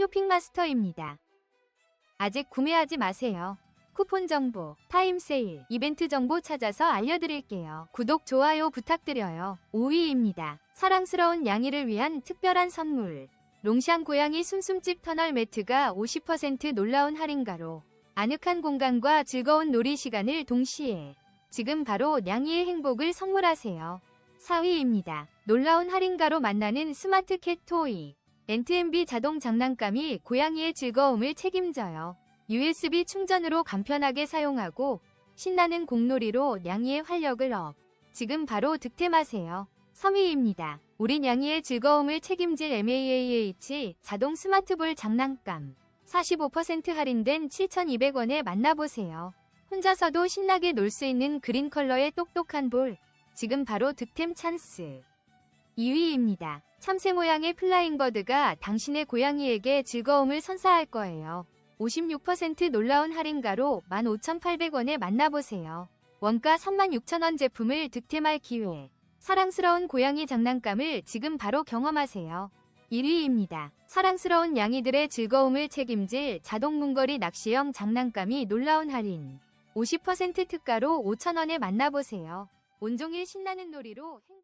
쇼핑마스터입니다. 아직 구매하지 마세요. 쿠폰 정보, 타임 세일, 이벤트 정보 찾아서 알려드릴게요. 구독, 좋아요 부탁드려요. 5위입니다. 사랑스러운 양이를 위한 특별한 선물. 롱샹 고양이 숨숨집 터널 매트가 50% 놀라운 할인가로 아늑한 공간과 즐거운 놀이 시간을 동시에 지금 바로 냥이의 행복을 선물하세요. 4위입니다. 놀라운 할인가로 만나는 스마트 캣 토이. NTMB 자동 장난감이 고양이의 즐거움을 책임져요. USB 충전으로 간편하게 사용하고 신나는 공놀이로 냥이의 활력을 업. 지금 바로 득템하세요. 3위입니다. 우리 냥이의 즐거움을 책임질 MAAH 자동 스마트볼 장난감. 45% 할인된 7,200원에 만나보세요. 혼자서도 신나게 놀 수 있는 그린 컬러의 똑똑한 볼. 지금 바로 득템 찬스. 2위입니다. 참새 모양의 플라잉 버드가 당신의 고양이에게 즐거움을 선사할 거예요. 56% 놀라운 할인가로 15,800원에 만나보세요. 원가 36,000원 제품을 득템할 기회. 사랑스러운 고양이 장난감을 지금 바로 경험하세요. 1위입니다. 사랑스러운 양이들의 즐거움을 책임질 자동 문거리 낚시형 장난감이 놀라운 할인. 50% 특가로 5,000원에 만나보세요. 온종일 신나는 놀이로 행...